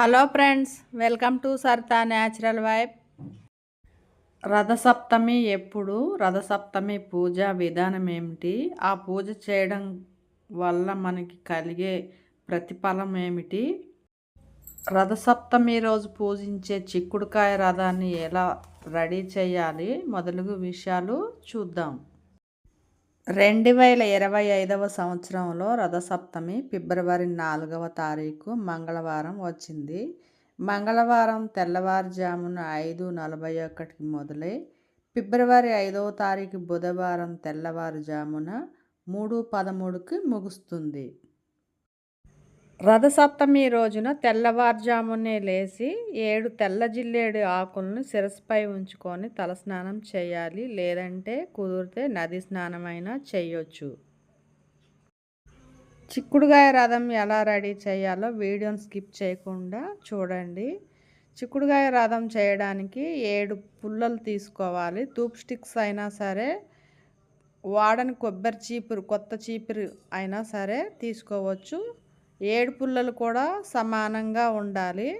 Hello friends welcome to Sarita natural vibe. Rathasaptami ఎప్పుడు రథసప్తమి పూజ విధానం ఏమిటి? ఆ పూజ చేయడం వల్ల మనకి కలిగే ప్రతిఫలం ఏమిటి? రథసప్తమి రోజు పూజించే చిక్కుడుకాయ రథాన్ని ఎలా రెడీ చేయాలి? మొదలగు విషయాలు చూద్దాం. రెండు వేల ఇరవై ఐదవ సంవత్సరంలో రథసప్తమి ఫిబ్రవరి నాలుగవ తారీఖు మంగళవారం వచ్చింది. మంగళవారం తెల్లవారుజామున ఐదు నలభై ఒకటికి మొదలై ఫిబ్రవరి ఐదవ తారీఖు బుధవారం తెల్లవారుజామున మూడు పదమూడుకి ముగుస్తుంది. రథసప్తమి రోజున తెల్లవారుజామునే లేచి ఏడు తెల్ల జిల్లేడు ఆకులను శిరస్సుపై ఉంచుకొని తలస్నానం చేయాలి లేదంటే కుదిరితే నది స్నానమైనా చేయొచ్చు. చిక్కుడుగాయ రథం ఎలా రెడీ చేయాలో వీడియోని స్కిప్ చేయకుండా చూడండి. చిక్కుడుగాయ రథం చేయడానికి ఏడు పుల్లలు తీసుకోవాలి. తూప్ స్టిక్స్ అయినా సరే వాడని కొబ్బరి చీపురు కొత్త చీపురు అయినా సరే తీసుకోవచ్చు. ఏడు పుల్లలు కూడా సమానంగా ఉండాలి.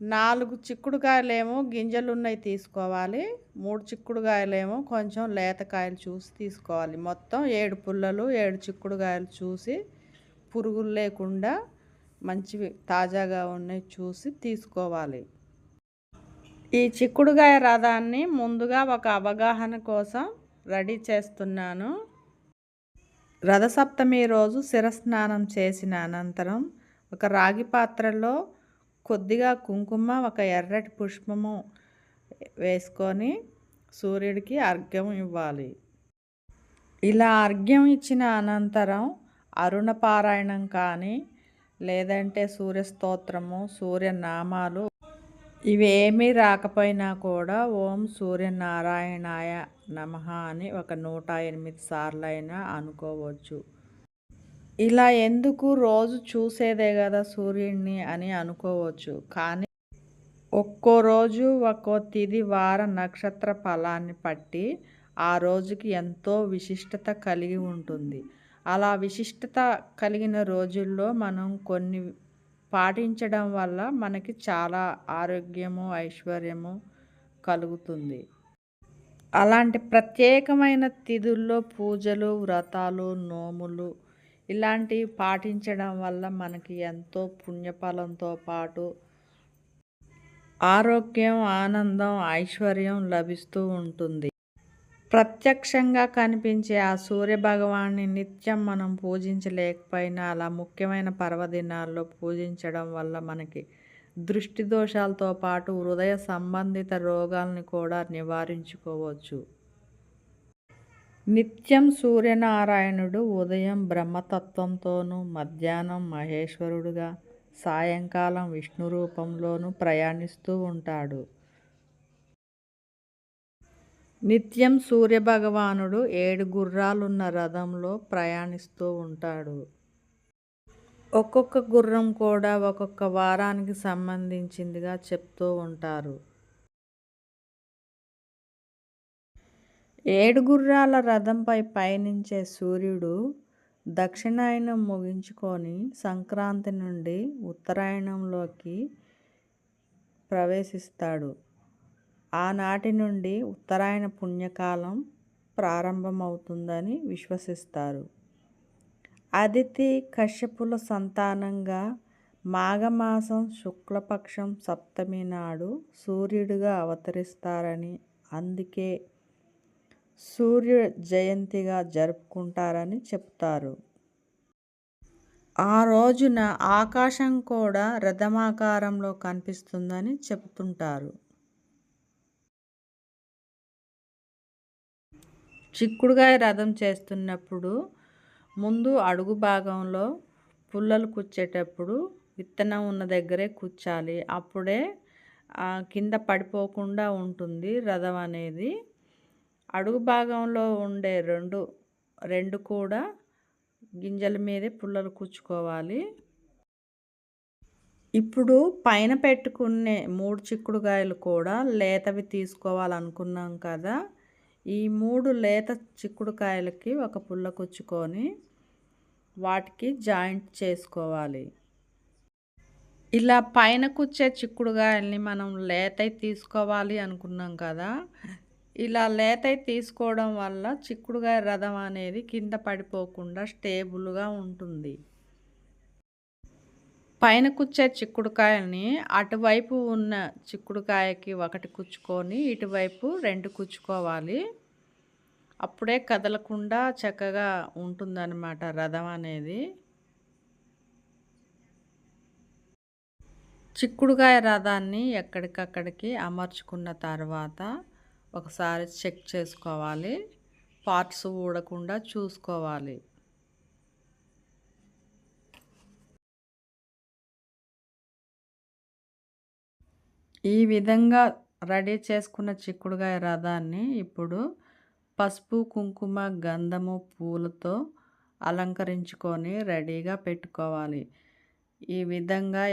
నాలుగు చిక్కుడుకాయలేమో గింజలు ఉన్నాయి తీసుకోవాలి. మూడు చిక్కుడుకాయలేమో కొంచెం లేతకాయలు చూసి తీసుకోవాలి. మొత్తం ఏడు పుల్లలు ఏడు చిక్కుడుకాయలు చూసి పురుగులు లేకుండా మంచివి తాజాగా ఉన్నాయి చూసి తీసుకోవాలి. ఈ చిక్కుడుకాయ రథాన్ని ముందుగా ఒక అవగాహన కోసం రెడీ చేస్తున్నాను. రథసప్తమి రోజు శిరస్నానం చేసిన అనంతరం ఒక రాగి పాత్రలో కొద్దిగా కుంకుమ ఒక ఎర్రటి పుష్పము వేసుకొని సూర్యుడికి అర్ఘ్యం ఇవ్వాలి. ఇలా అర్ఘ్యం ఇచ్చిన అనంతరం అరుణ పారాయణం కానీ లేదంటే సూర్యస్తోత్రము సూర్యనామాలు ఇవేమీ రాకపోయినా కూడా ఓం సూర్యనారాయణాయ నమ అని ఒక నూట ఎనిమిది సార్లు అయినా అనుకోవచ్చు. ఇలా ఎందుకు రోజు చూసేదే కదా సూర్యుడిని అని అనుకోవచ్చు. కానీ ఒక్కో రోజు ఒక్కో తిది వార నక్షత్ర ఫలాన్ని పట్టి ఆ రోజుకి ఎంతో విశిష్టత కలిగి ఉంటుంది. అలా విశిష్టత కలిగిన రోజుల్లో మనం కొన్ని పాటించడం వల్ల మనకి చాలా ఆరోగ్యము ఐశ్వర్యము కలుగుతుంది. అలాంటి ప్రత్యేకమైన తిథుల్లో పూజలు వ్రతాలు నోములు ఇలాంటివి పాటించడం వల్ల మనకి ఎంతో పుణ్యఫలంతో పాటు ఆరోగ్యం ఆనందం ఐశ్వర్యం లభిస్తూ ఉంటుంది. ప్రత్యక్షంగా కనిపించే ఆ సూర్య భగవాన్ని నిత్యం మనం పూజించలేకపోయినా అలా ముఖ్యమైన పర్వదినాల్లో పూజించడం వల్ల మనకి దృష్టి దోషాలతో పాటు హృదయ సంబంధిత రోగాల్ని కూడా నివారించుకోవచ్చు. నిత్యం సూర్యనారాయణుడు ఉదయం బ్రహ్మతత్వంతోనూ మధ్యాహ్నం మహేశ్వరుడుగా సాయంకాలం విష్ణు రూపంలోనూ ప్రయాణిస్తూ ఉంటాడు. నిత్యం సూర్యభగవానుడు ఏడు గుర్రాలున్న రథంలో ప్రయాణిస్తూ ఉంటాడు. ఒక్కొక్క గుర్రం కూడా ఒక్కొక్క వారానికి సంబంధించిందిగా చెప్తూ ఉంటారు. ఏడు గుర్రాల రథంపై పయనించే సూర్యుడు దక్షిణాయనం ముగించుకొని సంక్రాంతి నుండి ఉత్తరాయణంలోకి ప్రవేశిస్తాడు. ఆనాటి నుండి ఉత్తరాయణ పుణ్యకాలం ప్రారంభమవుతుందని విశ్వసిస్తారు. అదితి కశ్యపుల సంతానంగా మాఘమాసం శుక్లపక్షం సప్తమి నాడు సూర్యుడిగా అవతరిస్తారని అందుకే సూర్య జయంతిగా జరుపుకుంటారని చెప్తారు ఆ రోజున ఆకాశం కూడా రథమాకారంలో కనిపిస్తుందని చెప్తుంటారు చిక్కుడుగాయ రథం చేస్తున్నప్పుడు ముందు అడుగు భాగంలో పుల్లలు కూర్చేటప్పుడు విత్తనం ఉన్న దగ్గరే కూర్చాలి అప్పుడే కింద పడిపోకుండా ఉంటుంది రథం అనేది. అడుగు భాగంలో ఉండే రెండు రెండు కూడా గింజల మీదే పుల్లలు కూర్చుకోవాలి ఇప్పుడు పైన పెట్టుకునే మూడు చిక్కుడుగాయలు కూడా లేతవి తీసుకోవాలనుకున్నాం కదా. ఈ మూడు లేత చిక్కుడుకాయలకి ఒక పుల్ల కుచ్చుకొని వాటికి జాయింట్ చేసుకోవాలి. ఇలా పైన కూర్చే చిక్కుడుగాయల్ని మనం లేతై తీసుకోవాలి అనుకున్నాం కదా. ఇలా లేతై తీసుకోవడం వల్ల చిక్కుడుగాయ రథం అనేది కింద పడిపోకుండా స్టేబుల్గా ఉంటుంది. పైన కుచ్చే చిక్కుడుకాయని అటువైపు ఉన్న చిక్కుడుకాయకి ఒకటి కుచ్చుకొని ఇటువైపు రెండు కుచ్చుకోవాలి అప్పుడే కదలకుండా చక్కగా ఉంటుందన్నమాట రథం అనేది. చిక్కుడుకాయ రథాన్ని ఎక్కడికక్కడికి అమర్చుకున్న తర్వాత ఒకసారి చెక్ చేసుకోవాలి. పార్ట్స్ ఊడకుండా చూసుకోవాలి. ఈ విధంగా రెడీ చేసుకున్న చిక్కుడుకాయ రథాన్ని ఇప్పుడు పసుపు కుంకుమ గంధము పూలతో అలంకరించుకొని రెడీగా పెట్టుకోవాలి. ఈ విధంగా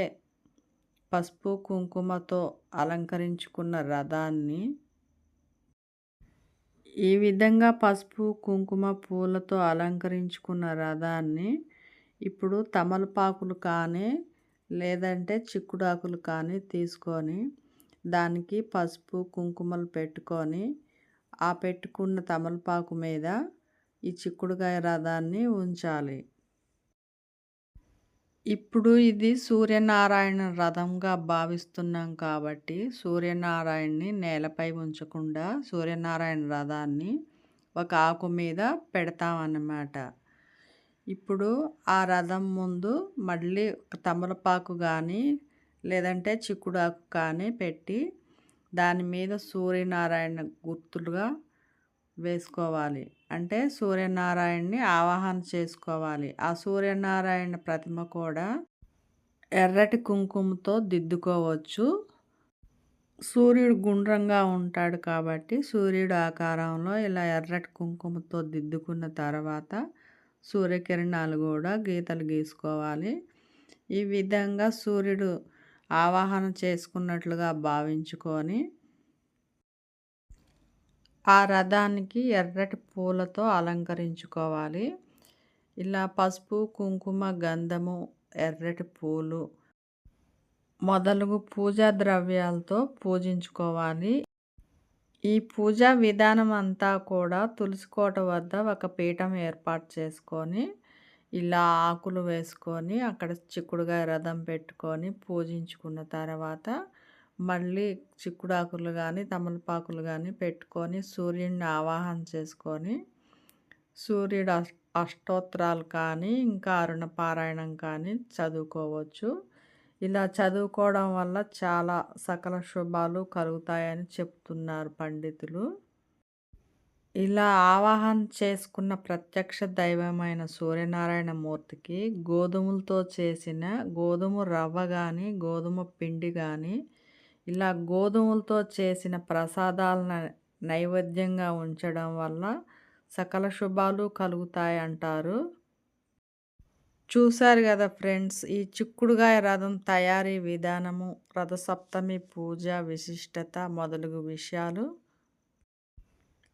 పసుపు కుంకుమతో అలంకరించుకున్న రథాన్ని ఈ విధంగా పసుపు కుంకుమ పూలతో అలంకరించుకున్న రథాన్ని ఇప్పుడు తమలపాకులు కానీ లేదంటే చిక్కుడాకులు కానీ తీసుకొని దానికి పసుపు కుంకుమలు పెట్టుకొని ఆ పెట్టుకున్న తమలపాకు మీద ఈ చిక్కుడుకాయ రథాన్ని ఉంచాలి. ఇప్పుడు ఇది సూర్యనారాయణ రథంగా భావిస్తున్నాం కాబట్టి సూర్యనారాయణని నేలపై ఉంచకుండా సూర్యనారాయణ రథాన్ని ఒక ఆకు మీద పెడతామన్నమాట ఇప్పుడు ఆ రథం ముందు మళ్ళీ తమలపాకు కానీ లేదంటే చిక్కుడాకు కానీ పెట్టి దాని మీద సూర్యనారాయణ గుర్తులుగా వేసుకోవాలి. అంటే సూర్యనారాయణని ఆవాహన చేసుకోవాలి. ఆ సూర్యనారాయణ ప్రతిమ కూడా ఎర్రటి కుంకుమతో దిద్దుకోవచ్చు. సూర్యుడు గుండ్రంగా ఉంటాడు కాబట్టి సూర్యుడు ఆకారంలో ఇలా ఎర్రటి కుంకుమతో దిద్దుకున్న తర్వాత సూర్యకిరణాలు కూడా గీతలు గీసుకోవాలి. ఈ విధంగా సూర్యుడు ఆవాహన చేసుకున్నట్లుగా భావించుకొని ఆ రథానికి ఎర్రటి పూలతో అలంకరించుకోవాలి. ఇలా పసుపు కుంకుమ గంధము ఎర్రటి పూలు మొదలగు పూజా ద్రవ్యాలతో పూజించుకోవాలి. ఈ పూజా విధానం అంతా కూడా తులసికోట వద్ద ఒక పీఠం ఏర్పాటు చేసుకొని ఇలా ఆకులు వేసుకొని అక్కడ చిక్కుడుగాయ రథం పెట్టుకొని పూజించుకున్న తర్వాత మళ్ళీ చిక్కుడాకులు కానీ తమలపాకులు కానీ పెట్టుకొని సూర్యుడిని ఆవాహన చేసుకొని సూర్యుడు అష్టోత్తరాలు కానీ ఇంకా అరుణ పారాయణం కానీ చదువుకోవచ్చు. ఇలా చదువుకోవడం వల్ల చాలా సకల శుభాలు కలుగుతాయని చెప్తున్నారు పండితులు. ఇలా ఆవాహన చేసుకున్న ప్రత్యక్ష దైవమైన సూర్యనారాయణ మూర్తికి గోధుమలతో చేసిన గోధుమ రవ్వ కానీ గోధుమ పిండి కానీ ఇలా గోధుమలతో చేసిన ప్రసాదాలను నైవేద్యంగా ఉంచడం వల్ల సకల శుభాలు కలుగుతాయి అంటారు చూశారు కదా ఫ్రెండ్స్ ఈ చిక్కుడుగాయ రథం తయారీ విధానము రథసప్తమి పూజ విశిష్టత మొదలగు విషయాలు.